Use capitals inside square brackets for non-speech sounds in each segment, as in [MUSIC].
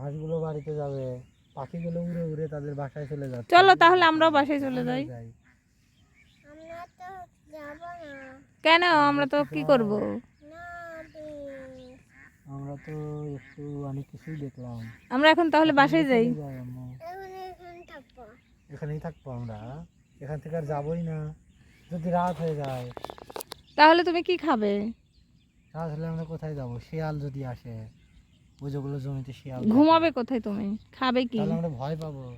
হাঁসগুলো বাড়িতে যাবে পাখিগুলো উড়ে উড়ে তাদের বাসায় চলে যাচ্ছে। চলো তাহলে আমরাও বাসায় চলে যাই। যাব কেন? আমরা তো কি করব? আমরা তো একটু অনেক কিছুই দেখলাম। আমরা এখন তাহলে বাসায় যাই। এখানেই থাকব আমরা। এখান থেকে আর যাবোই না। যদি রাত হয়ে যায়। তাহলে তুমি কি খাবে? রাত হলে আমরা কোথায় যাব? শিয়াল যদি আসে। যেগুলো জমিতে শিয়াল ঘুমাবে কোথায় তুমি? খাবে কি? তাহলে আমরা ভয় পাবো।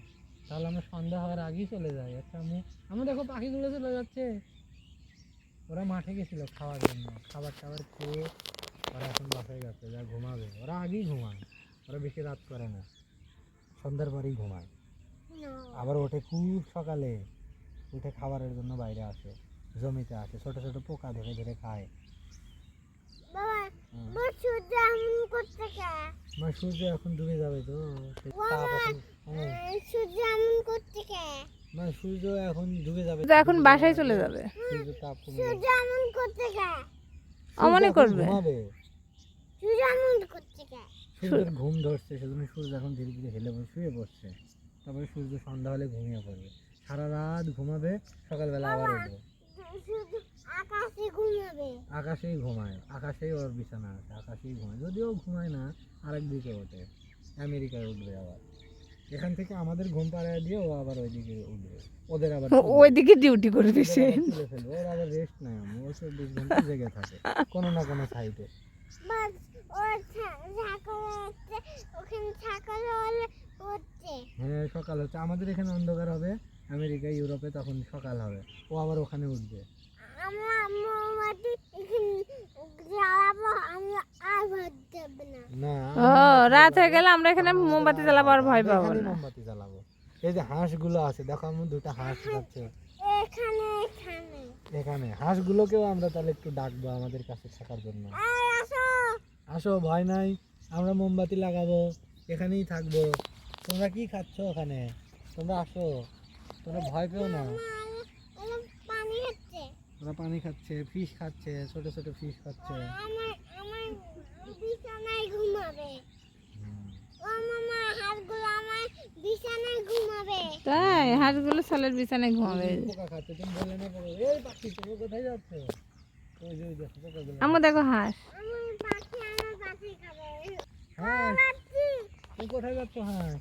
তাহলে আমরা সন্ধ্যা হওয়ার আগেই চলে যাই। একটা আমি আমরা দেখো পাখিগুলো চলে যাচ্ছে। ওরা মাঠে গেছিল খাওয়ার জন্য। খাবার টাবার খেয়ে ওরা এখন বাসায় গেছে যা ঘুমাবে। ওরা আগেই ঘুমায়। ওরা বেশি রাত করে না। সন্ধ্যার পরেই ঘুমায়। আবার ওঠে খুব সকালে। উঠে খাবারের জন্য বাইরে আসে। জমিতে আসে। ছোট ছোট পোকা ধরে ধরে খায়। সূর্য এখন ডুবে যাবে তো সূর্য এখন ডুবে যাবে এখন বাসায় চলে যাবে। অমনে করবে। সূর্যের ঘুম ধরছে সেজন্য সূর্য এখন ধীরে ধীরে হেলে শুয়ে পড়ছে। তারপরে সূর্য সন্ধ্যা হলে ঘুমিয়ে পড়বে। সারা রাত ঘুমাবে সকালবেলা আবার উঠবে। আকাশে ঘুমাবে। আকাশেই ঘুমায় আকাশেই ওর বিছানা আছে আকাশেই ঘুমায়। যদিও ঘুমায় না আরেক দিকে ওঠে আমেরিকায় উঠবে আবার। এখান থেকে আমাদের ঘুম পাড়ায় দিয়ে ও আবার ওইদিকে উঠবে। ওদের আবার ওইদিকে ডিউটি করবে সে ওর আবার রেস্ট নেয় আমি ও চব্বিশ ঘণ্টা জেগে থাকে কোনো না কোনো সাইডে হ্যাঁ সকাল হচ্ছে। আমাদের এখানে অন্ধকার হবে আমেরিকা ইউরোপে তখন সকাল হবে। ও আবার ওখানে উঠবে আমরা মোমবাতি এখানে জ্বালাবো আমরা আর ভর দেবে না না ও রাত হয়ে গেলে আমরা এখানে মোমবাতি জ্বালাবো আর ভয় পাবো না। মোমবাতি জ্বালাবো। এই যে হাঁসগুলো আছে দেখো আমি দুটো হাঁস যাচ্ছে এখানে এখানে। এখানে হাঁসগুলোকেও আমরা তাহলে একটু ডাকবো আমাদের কাছে থাকার জন্য। আসো। আসো ভয় নাই আমরা মোমবাতি লাগাবো এখানেই থাকব। তোমরা কি খাচ্ছ ওখানে? তোমরা আসো তোমরা ভয় পেও না। ওরা পানি খাচ্ছে ফিশ খাচ্ছে ছোট ছোট ফিশ খাচ্ছে। আমার আমার বিছানায় ঘুমাবে। ও মামা হাতগুলো আমার বিছানায় ঘুমাবে। তাই হাঁসগুলো সালের বিছানায় ঘুমাবে। পোকা খাচ্ছে তুমি বললে না পোকা এই পাখি তুমি কোথায় যাচ্ছ? ওই যে দেখো পোকাগুলো। আমার দেখো হাঁস। আমার পাখি আমার পাখি খাবে। হ্যাঁ তুমি কোথায় যাচ্ছ হ্যাঁ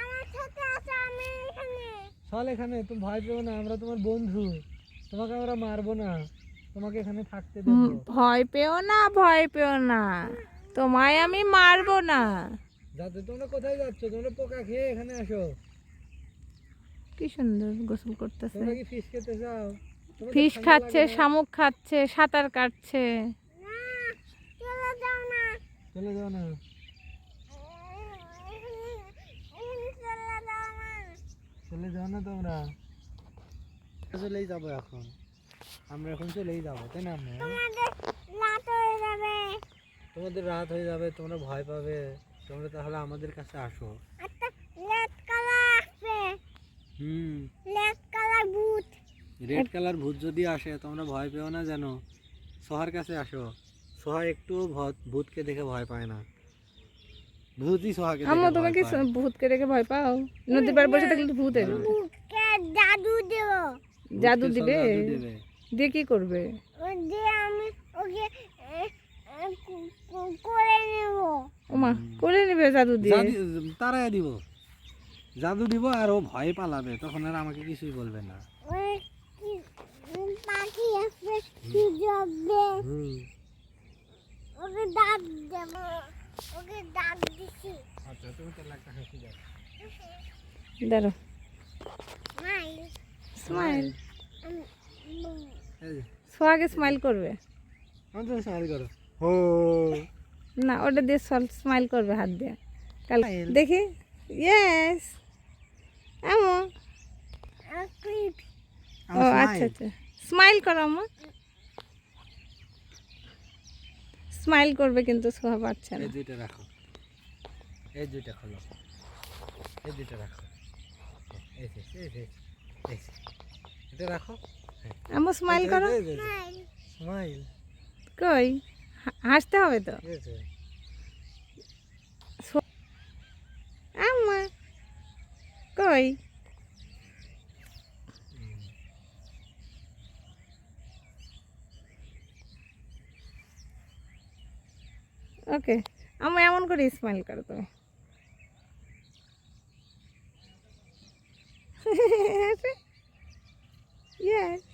আমার সাথে আছে আমি এখানে। চল এখানে তুমি ভয় পেও না আমরা তোমার বন্ধু। তোমাকে আমরা মারবো না। তোমাকে এখানে থাকতে দেবো। ভয় পেও না ভয় পেও না। তোমায় আমি মারবো না। যাতে তোমরা কোথায় যাচ্ছ? তোমরা পোকা খেয়ে এখানে আসো। কি সুন্দর গোসল করতেছে। তোমরা কি ফিশ খেতে চাও? ফিশ খাচ্ছে শামুক খাচ্ছে সাঁতার কাটছে। না চলে যাও না। চলে যাও না। এখানে চলে যাও না। চলে যাও না তোমরা। চলেই যাব এখন। আমরা এখন চলেই যাব তাই না আমরা তোমাদের রাত হয়ে যাবে। তোমাদের রাত হয়ে যাবে তোমরা ভয় পাবে। তোমরা তাহলে আমাদের কাছে আসো। রেড কালার হুম। রেড কালার ভূত। রেড কালার ভূত যদি আসে তোমরা ভয় পেও না যেন। সোহার কাছে আসো। সোহা একটু ভূতকে দেখে ভয় পায় না। ভূতই সোহাকে আম্মু দেখে তুমি ভয় কি ভূতকে দেখে ভয় পাও? নদীর পাড়ে বসে থাকলে ভূত এলো। জাদু দেব। জাদু দিবে? দেবে। দিয়ে কি করবে? আমি ওকে করে নেব। ওমা করে নেবে জাদু দিয়ে? তারাই দিব। জাদু দিব আর ও ভয় পালাবে তখন আর আমাকে কিছুই বলবে না। ওই পাখি আসবে কি যাবে ওকে ডাক দেব ওকে ডাক দিছি। আচ্ছা তুমি তাহলে একটা হাসি দাও। দাঁড়ো মাই স্মাইল। সোহাগে স্মাইল করবে। স্মাইল করো। ও না ওটা দিয়ে স্মাইল করবে হাত দিয়ে। কাল দেখি। ইয়েস আমো। ও আচ্ছা আচ্ছা। স্মাইল করো আমো। স্মাইল করবে কিন্তু সোহা পাচ্ছে না। এই দুইটা রাখো। এই দুইটা খোলো। এই দুইটা রাখো। এই এই এই। এটা রাখো। স্মাইল করো। স্মাইল কই? হাসতে হবে তো? আম্মা কই? ওকে আমি এমন করে স্মাইল করো তুমি। [LAUGHS] Yes